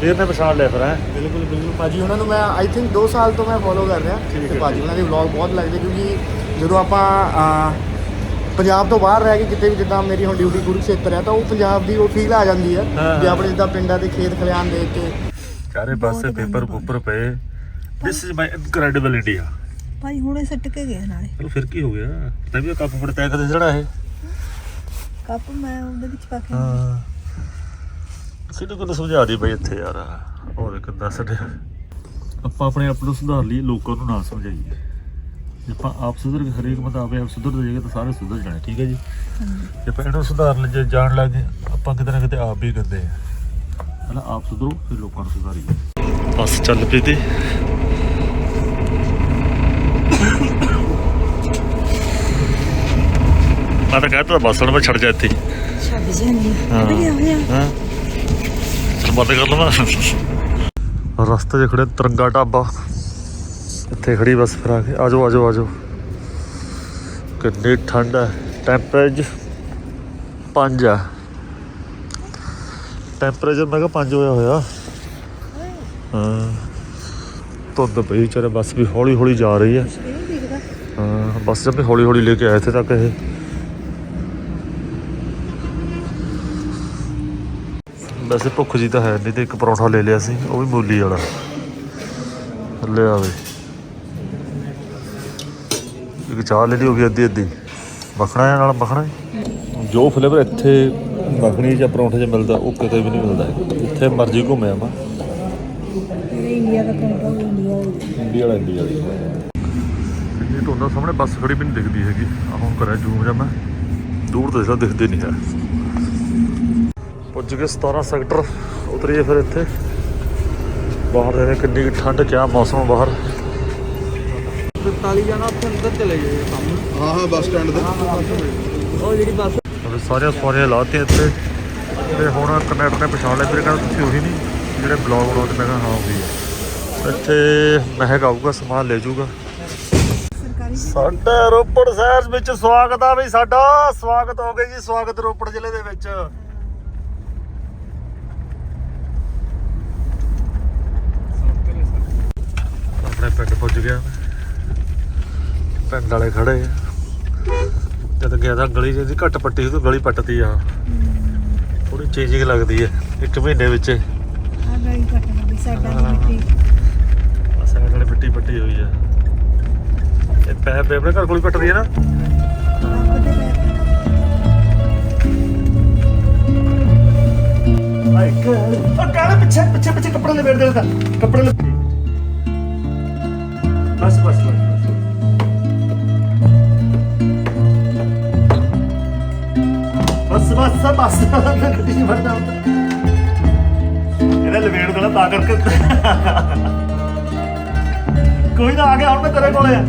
ਵੀਰ ਨੇ ਪਛਾਣ ਲਿਆ ਫਿਰ ਹੈ? ਬਿਲਕੁਲ ਬਿਲਕੁਲ। ਭਾਜੀ ਉਹਨਾਂ ਨੂੰ ਮੈਂ ਆਈ ਥਿੰਕ 2 ਸਾਲ ਤੋਂ ਮੈਂ ਫੋਲੋ ਕਰ ਰਿਹਾ। ਤੇ ਹੈ, ਭਾਜੀ ਉਹਨਾਂ ਦੇ ਵਲੌਗ ਬਹੁਤ ਲੱਗਦੇ ਕਿਉਂਕਿ ਜਦੋਂ ਆਪਾਂ ਪੰਜਾਬ ਤੋਂ ਬਾਹਰ ਰਹਿ ਕੇ ਕਿਤੇ ਵੀ ਜਿੱਦਾਂ ਮੇਰੀ ਹੁਣ ਡਿਊਟੀ ਕੁਰੂਕਸ਼ੇਤਰ ਹੈ ਤਾਂ ਉਹ ਪੰਜਾਬ ਦੀ ਉਹ ਫੀਲ ਆ ਜਾਂਦੀ ਹੈ। ਹਾਂ। ਵੀ ਆਪਣੇ ਜਿੱਦਾਂ ਪਿੰਡਾਂ ਦੇ ਖੇਤ ਖਲਿਆਣ ਦੇਖ ਕੇ ਚਾਰੇ ਪਾਸੇ ਪੇਪਰ ਪੂਪਰ ਪਏ। This is my incredible India ਭਾਈ ਹੁਣੇ ਸੱਟ ਕੇ ਗਏ ਨਾਲੇ। ਚਲੋ ਫਿਰ ਕੀ ਹੋ ਗਿਆ? ਤਾਂ ਵੀ ਉਹ ਕੱਪ ਫੜ ਤੈਅ ਕਦੇ ਜਿਹੜਾ ਇਹ? ਕੱਪ ਮੈਂ ਉਹਦੇ ਵਿੱਚ ਪਾ ਕੇ ਹਾਂ। ਸਿੱਧੂ ਕੋਲ ਸਮਝਾ ਦੀ ਬਈ ਇੱਥੇ ਯਾਰ। ਹੋਰ ਕਿੱਦਾਂ ਛੱਡਿਆ ਆਪਾਂ ਆਪਣੇ ਆਪ ਨੂੰ ਸੁਧਾਰ ਲਈ ਲੋਕਾਂ ਨੂੰ ਨਾ ਸਮਝਾਈਏ। ਜੇ ਆਪਾਂ ਆਪ ਸੁਧਰ ਕੇ ਹਰੇਕ ਬੰਦਾ ਆਪੇ ਆਪ ਸੁਧਰ ਜਾਏਗਾ ਤਾਂ ਸਾਰੇ ਸੁਧਰ ਜਾਣੇ ਠੀਕ ਹੈ ਜੀ? ਜੇ ਆਪਾਂ ਇਹਨੂੰ ਸੁਧਾਰਨ ਲਈ ਜੇ ਜਾਣ ਲੱਗੇ ਆਪਾਂ ਕਿਤੇ ਨਾ ਕਿਤੇ ਆਪ ਵੀ ਗੰਦੇ ਆ। ਪਹਿਲਾਂ ਆਪ ਸੁਧਰੋ ਫਿਰ ਲੋਕਾਂ ਨੂੰ ਸੁਧਾਰੀਏ। ਬਸ ਚੱਲ ਪਈ ਤੀ ਮੈਂ ਤਾਂ ਕਹਿੰਦਾ ਬੱਸ ਹੁਣ ਮੈਂ ਛੱਡ ਜਾ ਇੱਥੇ। ਛੱਡ ਜਾਣੀ ਹਾਂ। ਹਾਂ। ਚਲ ਬੰਦ ਕਰ ਲਵਾਂ। ਰਸਤੇ 'ਚ ਖੜੇ ਤਿਰੰਗਾ ਢਾਬਾ। ਇੱਥੇ ਖੜੀ ਬੱਸ ਫਿਰ ਆ ਕੇ। ਆਜੋ ਆਜੋ ਆਜੋ। ਕਿੰਨੀ ਠੰਡ ਹੈ। ਟੈਂਪਰੇਚਰ 5 ਆ। ਟੈਂਪਰੇਚਰ ਮੈਂ ਕਿਹਾ 5 ਹੋਇਆ ਹੋਇਆ। ਹਾਂ। ਧੁੰਦ ਪਈ ਚਾਰੇ ਬੱਸ ਵੀ ਹੌਲੀ ਹੌਲੀ ਜਾ ਰਹੀ ਹੈ। ਇਹ ਹਾਂ, ਬੱਸ ਜਦ ਹੌਲੀ ਹੌਲੀ ਲੈ ਕੇ ਆਏ ਇੱਥੇ ਤੱਕ ਇਹ। ਵੈਸੇ ਭੁੱਖ ਜੀ ਤਾਂ ਹੈ ਨਹੀਂ ਤੇ ਇੱਕ ਪਰੌਂਠਾ ਲੈ ਲਿਆ ਸੀ, ਉਹ ਵੀ ਮੂਲੀ ਵਾਲਾ। ਲੈ ਆਵੇ। ਇੱਕ ਚਾਹ ਲੈ ਲਈ ਹੋ ਗਈ ਅੱਧੀ ਅੱਧੀ ਮੱਖਣਾ ਜਾਂ ਨਾਲ ਮੱਖਣਾ ਜੋ ਫਲੇਵਰ ਇੱਥੇ ਮੱਖਣੀ ਜਾਂ ਪਰੌਂਠੇ 'ਚ ਮਿਲਦਾ ਉਹ ਕਿਤੇ ਵੀ ਨਹੀਂ ਮਿਲਦਾ। ਜਿੱਥੇ ਮਰਜ਼ੀ ਘੁੰਮਿਆ ਮੈਂ ਇਹ ਇੰਡੀਆ ਦਾ ਕੰਟਰੋਲ ਇੰਡੀਆ ਇੰਡੀਆ ਵਾਲਾ ਇੰਡੀਆ ਦੀ ਇਹ ਤੋਂ ਸਾਹਮਣੇ ਬੱਸ ਖੜੀ ਵੀ ਨਹੀਂ ਦਿਖਦੀ ਹੈਗੀ। ਆ ਹੁਣ ਕਰਿਆ ਜ਼ੂਮ ਜਾਂ ਮੈਂ। ਦੂਰ ਤੋਂ ਜਿਹੜਾ ਦਿਖਦੇ ਨਹੀਂ ਹੈ। ਪੁੱਜ ਗਏ 17 ਸੈਕਟਰ ਉਤਰੀਏ ਫਿਰ ਇੱਥੇ। ਬਾਹਰ ਦੇ ਨੇ ਕਿੰਨੀ ਕੁ ਠੰਡ ਕਿਆ ਮੌਸਮ ਬਾਹਰ। 45 ਜਾਣਾ ਉੱਥੇ ਅੰਦਰ ਚਲੇ ਜਾਏ ਸਾਹਮਣੇ ਹਾਂ ਹਾਂ ਬੱਸ ਸਟੈਂਡ ਦੇ ਉਹ ਜਿਹੜੀ ਬੱਸ ਹੁਣ ਸਾਰੀਆਂ ਸਵਾਰੀਆਂ ਲਾਤੀਆਂ ਇੱਥੇ। ਤੇ ਹੁਣ ਕਨੈਕਟਰ ਨੇ ਪਛਾਣ ਲਿਆ। ਫਿਰ ਕਹਿੰਦਾ ਤੁਸੀਂ ਉਹੀ ਨਹੀਂ, ਜਿਹੜੇ ਬਲੌਗ ਬਣਾਉਂਦੇ, ਮੈਂ ਕਿਹਾ ਹਾਂ, ਉਹੀ ਹੈ ਇੱਥੇ ਮਹਿਕ ਆਊਗਾ, ਸਮਾਨ ਲੈ ਜਾਊਗਾ। ਸਾਡੇ ਰੋਪੜ ਸ਼ਹਿਰ ਵਿੱਚ ਸਵਾਗਤ ਆ ਵੀ ਸਾਡਾ। ਸਵਾਗਤ ਹੋ ਗਿਆ ਜੀ, ਸਵਾਗਤ ਰੋਪੜ ਜ਼ਿਲ੍ਹੇ ਦੇ ਵਿੱਚ। ਆਪਣੇ ਪਿੰਡ ਪੁੱਜ ਗਿਆ ਪਿੰਡ ਵਾਲੇ ਖੜੇ ਆ। ਜਦ ਗਿਆ ਤਾਂ ਗਲੀ ਜਿਹਦੀ ਘੱਟ ਪੱਟੀ ਸੀ ਤਾਂ ਗਲੀ ਪੱਟਤੀ ਆ। ਥੋੜੀ ਚੇਂਜਿੰਗ ਲੱਗਦੀ ਹੈ ਇੱਕ ਮਹੀਨੇ ਵਿੱਚ। ਆ ਗਾਈ ਕੱਟਣਾ ਵੀ ਸਾਡਾ ਦੀ ਮਿੱਟੀ। ਅਸਾਂ ਨਾਲੇ ਮਿੱਟੀ ਪੱਟੀ ਹੋਈ ਆ। ਇਹ ਪੈ ਪੈ ਆਪਣੇ ਘਰ ਕੋਲ ਹੀ ਪੱਟਦੀ ਹੈ ਨਾ? ਰੱਬ ਦੇ ਪੈਰ ਆਈ ਕਰ ਉਹ ਕਾਲੇ ਪਿੱਛੇ ਪਿੱਛੇ ਪਿੱਛੇ ਕੱਪੜੇ ਲਪੇਟ ਦੇ ਉਹਦਾ ਕੱਪੜੇ ਲਪੇਟ ਬਸ ਬਸ ਬਸ ਬਸ ਗੱਡੀ ਨਹੀਂ ਫੜਦਾ ਇਹਨੇ ਲਪੇਟ ਦੇਣਾ ਤਾਂ ਕਰਕੇ। ਕੋਈ ਨਾ ਆ ਗਿਆ ਹੁਣ ਮੈਂ ਤੇਰੇ ਕੋਲੇ ਆ।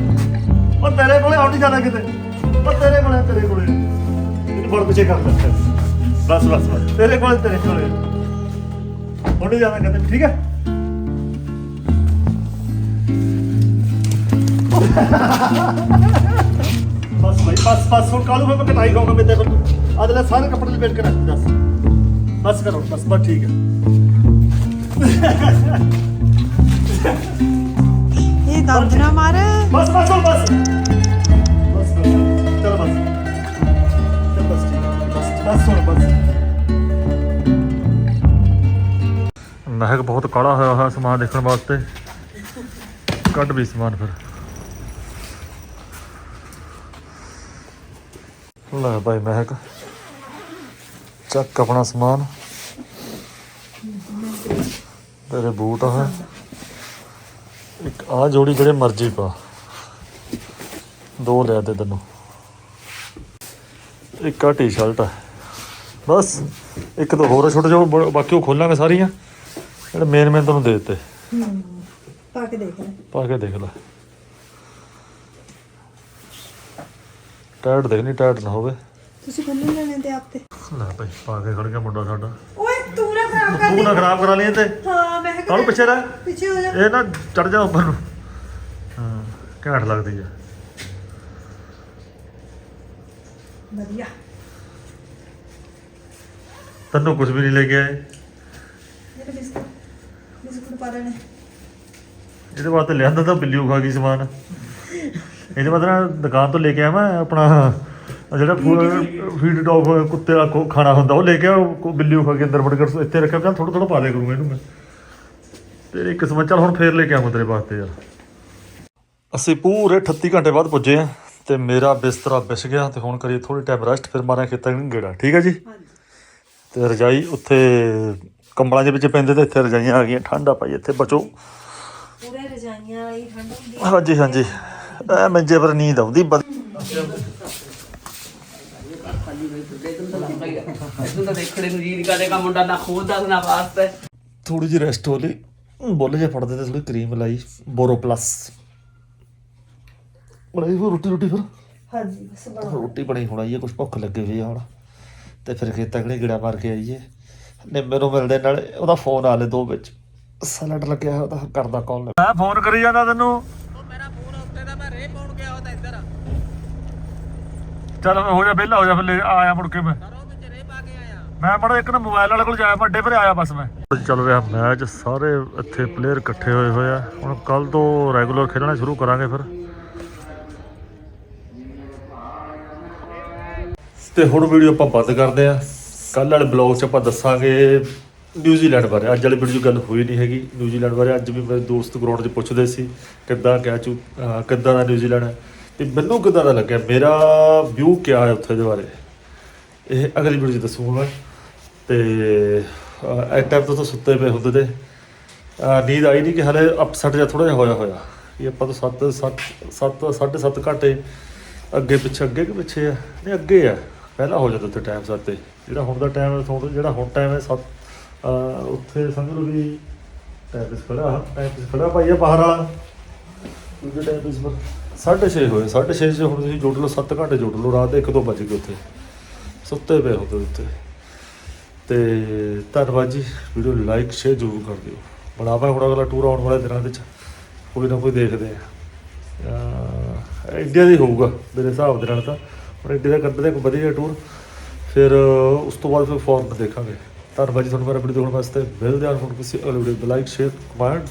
ਉਹ ਤੇਰੇ ਕੋਲੇ ਹੁਣ ਜਾਣਾ ਕਿਤੇ। ਉਹ ਤੇਰੇ ਕੋਲੇ ਆ, ਤੇਰੇ ਕੋਲੇ ਇਹਨੂੰ ਫੜ ਪਿੱਛੇ ਕਰ ਲੈ। ਬਸ ਬਸ ਬਸ। ਤੇਰੇ ਕੋਲੇ ਤੇਰੇ ਕੋਲੇ। ਹੁਣ ਨਹੀਂ ਜਾਣਾ ਕਿਤੇ ਠੀਕ ਹੈ? ਬਸ ਭਾਈ ਬਸ ਬਸ। ਹੁਣ ਕਾਲੂ ਮੈਂ ਕਟਾਈ ਖਾਊਂਗਾ ਮੈਂ ਤੇਰੇ ਅਦਲੇ ਸਾਰੇ ਕੱਪੜੇ ਲਪੇਟ ਕੇ ਰੱਖ ਦੱਸ। ਬਸ ਕਰੋ ਬਸ ਬਸ ਠੀਕ ਹੈ। ਇਹ ਦਰਦ ਨਾ ਮਾਰ। ਬਸ ਬਸ ਬਸ। ਬਸ ਬਸ ਚਲ ਬਸ। ਚਲ ਬਸ ਠੀਕ ਹੈ, ਬਸ ਬਸ ਹੁਣ ਬਸ। ਮਹਿਕ ਬਹੁਤ ਕਾਲਾ ਹੋਇਆ ਹੋਇਆ ਸਮਾਨ ਦੇਖਣ ਵਾਸਤੇ। ਕੱਢ ਵੀ ਸਮਾਨ ਫਿਰ। ਲੈ ਭਾਈ ਮਹਿਕ। ਚੱਕ ਆਪਣਾ ਸਮਾਨ। ਤੇਰੇ ਬੂਟ ਆ। ਇੱਕ ਆ ਜੋੜੀ ਜਿਹੜੇ ਮਰਜ਼ੀ ਪਾ। ਦੋ ਲਿਆ ਦੇ ਤੈਨੂੰ। ਇੱਕ ਆ ਟੀ-ਸ਼ਰਟ ਹੈ ਬਸ ਇੱਕ ਦੋ ਹੋਰ ਆ ਛੋਟੇ ਛੋਟੇ ਬਾਕੀ ਉਹ ਖੋਲਾਂਗੇ ਸਾਰੀਆਂ। ਜਿਹੜੇ ਮੇਨ ਮੇਨ ਤੈਨੂੰ ਦੇ ਦਿੱਤੇ। ਪਾ ਕੇ ਦੇਖ ਲੈ। ਪਾ ਕੇ ਦੇਖ ਲੈ। ਟਾਇਟ ਦੇਖਣੀ ਟਾਇਟ ਨਾ ਹੋਵੇ। ਤੁਸੀਂ ਖੁੱਲ੍ਹੇ ਲੈਣੇ ਤੇ ਆਪ ਤੇ ਲੈ ਭਾਈ ਪਾ ਕੇ ਖੜ ਗਿਆ ਮੁੰਡਾ ਸਾਡਾ। ਓਏ ਤੂੰ ਨਾ ਖਰਾਬ ਕਰ ਤੂੰ ਨਾ ਖਰਾਬ ਕਰਾ ਲਈ ਤੇ ਹਾਂ ਮੈਂ ਕਾਹਨੂੰ ਪਿੱਛੇ ਰਹਿ? ਪਿੱਛੇ ਹੋ ਜਾ। ਇਹ ਨਾ ਚੜ ਜਾ ਉੱਪਰ ਨੂੰ। ਹਾਂ ਘੈਂਟ ਲੱਗਦੀ ਹੈ ਵਧੀਆ। ਤੈਨੂੰ ਕੁਝ ਵੀ ਨਹੀਂ ਲੈ ਕੇ ਆਏ। ਮੇਰੇ ਬਿਸਕੁਟ ਬਿਸਕੁਟ ਪਾ ਲੈਣੇ। ਇਹਦੇ ਵਾਸਤੇ ਲਿਆਂਦਾ ਤਾਂ ਬਿੱਲੀ ਖਾ ਗਈ ਸਮਾਨ। ਇਹਦੇ ਬਾਅਦ ਨਾ ਦੁਕਾਨ ਤੋਂ ਲੈ ਕੇ ਆਇਆ ਮੈਂ ਆਪਣਾ ਜਿਹੜਾ ਫੀਡ ਡੌਗ ਕੁੱਤੇ ਦਾ ਖੋ- ਖਾਣਾ ਹੁੰਦਾ ਉਹ ਲੈ ਕੇ ਆ ਬਿੱਲੀ ਖਾ ਕੇ ਅੰਦਰ ਵੜ ਕੇ ਇੱਥੇ ਰੱਖਿਆ ਚੱਲ ਥੋੜਾ ਥੋੜਾ ਪਾ ਦੇ ਕਰੂੰਗਾ ਇਹਨੂੰ ਮੈਂ। ਤੇਰੀ ਕਿਸਮਤ ਚੱਲ ਹੁਣ ਫੇਰ ਲੈ ਕੇ ਆਵਾਂ ਤੇਰੇ ਵਾਸਤੇ ਯਾਰ। ਅਸੀਂ ਪੂਰੇ 38 ਘੰਟੇ ਬਾਅਦ ਪੁੱਜੇ ਆ ਤੇ ਮੇਰਾ ਬਿਸਤਰਾ ਵਿਛ ਗਿਆ ਤੇ ਹੁਣ ਕਰੀਏ ਥੋੜੀ ਟਾਈਮ ਰੈਸਟ ਫਿਰ ਮਾਰਾਂ ਖੇਤਾਂ ਨੂੰ ਗੇੜਾ ਠੀਕ ਹੈ ਜੀ? ਤੇ ਰਜਾਈ ਉੱਥੇ ਕੰਬਲਾਂ ਦੇ ਵਿੱਚ ਪੈਂਦੇ ਤੇ ਇੱਥੇ ਰਜਾਈਆਂ ਆ ਗਈਆਂ ਠੰਡਾ ਪਾਈ ਇੱਥੇ ਬਚੋ। ਪੂਰੇ ਰਜਾਈਆਂ ਵਾਲੀ ਠੰਡ ਹੁੰਦੀ ਹਾਂਜੀ ਹਾਂਜੀ। ਐ ਮੰਜੇ ਪਰ ਨੀਂਦ ਆਉਂਦੀ ਬਦ- ਇਦੋਂ ਤਾਂ ਦੇਖਣੇ ਨੂੰ ਜੀ ਨਹੀਂ ਕਰੇਗਾ ਮੁੰਡਾ ਨਾ ਖੂਦ ਦਾ ਨਾ ਵਾਸਤੇ। ਥੋੜੀ ਜਿਹੀ ਰੈਸਟ ਹੋ ਲਈ। ਬੋਲੇ ਜੇ ਫੜਦੇ ਤੇ ਥੋੜੀ ਕਰੀਮ ਲਾਈ ਬੋਰੋ ਪਲੱਸ ਬਣਾਈ ਫਿਰ ਰੋਟੀ ਰੋਟੀ ਫਿਰ? ਹਾਂਜੀ ਬਸ ਬਣਾ। ਰੋਟੀ ਬਣੀ ਹੁਣ ਹੈ ਕੁਝ ਭੁੱਖ ਲੱਗੀ ਹੋਈ ਆ ਹੁਣ। ਤੇ ਫਿਰ ਖੇਤਾਂ ਕਿਹੜੇ ਗਿੜਾ ਮਾਰ ਕੇ ਆਈਏ। ਨਿੰਮੇ ਨੂੰ ਮਿਲਦੇ ਨਾਲ ਉਹਦਾ ਫੋਨ ਆ ਲੈ ਦੋ ਵਿੱਚ। ਸੈਲਡ ਲੱਗਿਆ ਹੋਇਆ ਉਹਦਾ ਕਰਦਾ ਕਾਲ ਮੈਂ ਫੋਨ ਕਰੀ ਜਾਂਦਾ ਤੈਨੂੰ। ਮੇਰਾ ਫੋਨ ਉੱਤੇ ਦਾ ਮੈਂ ਰੇ ਪਾਉਣ ਗਿਆ ਉਹ ਤਾਂ ਇੱਧਰ ਚੱਲ ਹੋ ਜਾ ਵਿਹਲਾ ਹੋ ਜਾ ਫਿਰ ਆਇਆ ਮੁੜ ਕੇ ਮੈਂ ਕਰੋ ਵਿੱਚ ਰੇ ਪਾ ਕੇ ਆਇਆ ਮੈਂ ਮੜਾ ਇੱਕ ਨਾ ਮੋਬਾਈਲ ਵਾਲੇ ਕੋਲ ਜਾਇਆ, ਮੈਂ ਅੱਡੇ ਆਇਆ ਬਸ ਮੈਂ। ਚੱਲ ਰਿਹਾ ਮੈਚ, ਸਾਰੇ ਇੱਥੇ ਪਲੇਅਰ ਇਕੱਠੇ ਹੋਏ ਹੋਏ ਆ। ਹੁਣ ਕੱਲ ਤੋਂ ਰੈਗੂਲਰ ਖੇਡਣਾ ਸ਼ੁਰੂ ਕਰਾਂਗੇ ਫਿਰ। ਤੇ ਹੁਣ ਵੀਡੀਓ ਆਪਾਂ ਬੰਦ ਕਰਦੇ ਆ ਕੱਲ ਵਾਲੇ ਬਲੌਗ 'ਚ ਆਪਾਂ ਦੱਸਾਂਗੇ ਨਿਊਜ਼ੀਲੈਂਡ ਬਾਰੇ। ਅੱਜ ਵਾਲੀ ਵੀਡੀਓ 'ਚ ਗੱਲ ਹੋਈ ਨਹੀਂ ਹੈਗੀ ਨਿਊਜ਼ੀਲੈਂਡ ਬਾਰੇ। ਅੱਜ ਵੀ ਮੇਰੇ ਦੋਸਤ ਗਰਾਊਂਡ 'ਚ ਪੁੱਛਦੇ ਸੀ, ਕਿੱਦਾਂ ਕਿਆ ਚੂ ਕਿੱਦਾਂ ਦਾ ਨਿਊਜ਼ੀਲੈਂਡ ਹੈ? ਤੇ ਮੈਨੂੰ ਕਿੱਦਾਂ ਦਾ ਲੱਗਿਆ? ਮੇਰਾ ਵਿਊ ਕਿਆ ਹੈ ਉੱਥੇ ਦੇ ਬਾਰੇ? ਇਹ ਅਗਲੀ ਵੀਡੀਓ 'ਚ ਦੱਸੂਗਾ ਮੈਂ। ਤੇ ਐਟ ਟਾਈਮ ਤੋਂ ਤਾਂ ਸੁੱਤੇ ਪਏ ਹੁੰਦੇ ਤੇ ਨੀਂਦ ਆਈ ਨਹੀਂ ਕਿ ਹਲੇ ਅਪਸੈਟ ਜਿਹਾ ਥੋੜਾ ਜਿਹਾ ਹੋਇਆ ਹੋਇਆ। ਇਹ ਆਪਾਂ ਤਾਂ 7 7 7 7.5 ਘੰਟੇ ਅੱਗੇ ਪਿੱਛੇ, ਅੱਗੇ ਕਿ ਪਿੱਛੇ ਆ? ਨਹੀਂ, ਅੱਗੇ ਆ। ਪਹਿਲਾਂ ਹੋ ਜਾਂਦਾ ਉੱਥੇ ਟਾਈਮ ਸਾਤੇ ਜਿਹੜਾ ਹੁਣ ਦਾ ਟਾਈਮ ਹੈ ਜਿਹੜਾ ਹੁਣ ਟਾਈਮ ਹੈ, ਸੱਤ ਉੱਥੇ ਸਮਝ ਲਓ ਵੀ ਟਾਈਮ ਖੜਾ ਟਾਈਮ ਖੜਾ ਪਾਈਆ ਬਾਹਰ ਵਾਲਾ। ਦੂਜੇ ਟਾਈਮ ਇਸ ਪਰ 6:30 ਹੋਏ 6:30 ਚ ਹੁਣ ਤੁਸੀਂ ਜੋੜ ਲਓ 7 ਘੰਟੇ ਜੋੜ ਲਓ, ਰਾਤ ਦੇ 1-2 ਵੱਜ ਗਏ ਉੱਥੇ। ਸੁੱਤੇ ਪਏ ਹੁੰਦੇ ਉੱਥੇ। ਤੇ ਧੰਨਵਾਦ ਜੀ, ਵੀਡੀਓ ਲਾਈਕ ਸ਼ੇਅਰ ਜ਼ਰੂਰ ਕਰ ਦਿਓ। ਬਣਾਵਾ ਹੁਣ ਅਗਲਾ ਟੂਰ ਆਉਣ ਵਾਲੇ ਦਿਨਾਂ ਵਿੱਚ ਕੋਈ ਨਾ ਕੋਈ ਦੇਖਦੇ ਆ। ਇੰਡੀਆ ਦੀ ਹੋਊਗਾ, ਮੇਰੇ ਹਿਸਾਬ ਦੇ ਨਾਲ ਤਾਂ। ਹੁਣ ਇੰਡੀਆ ਦਾ ਕਰਦੇ ਇੱਕ ਵਧੀਆ ਟੂਰ ਫਿਰ ਉਸ ਤੋਂ ਬਾਅਦ ਫਿਰ ਫੋਰਨ ਦੇਖਾਂਗੇ। ਧੰਨਵਾਦ ਜੀ ਤੁਹਾਨੂੰ ਮੇਰਾ ਵੀਡੀਓ ਦੇਖਣ ਵਾਸਤੇ। ਮਿਲਦੇ ਹਾਂ ਹੁਣ ਕਿਸੇ ਅਗਲੇ ਵੀਡੀਓ ਲਾਈਕ ਸ਼ੇਅਰ ਕਮੈਂਟ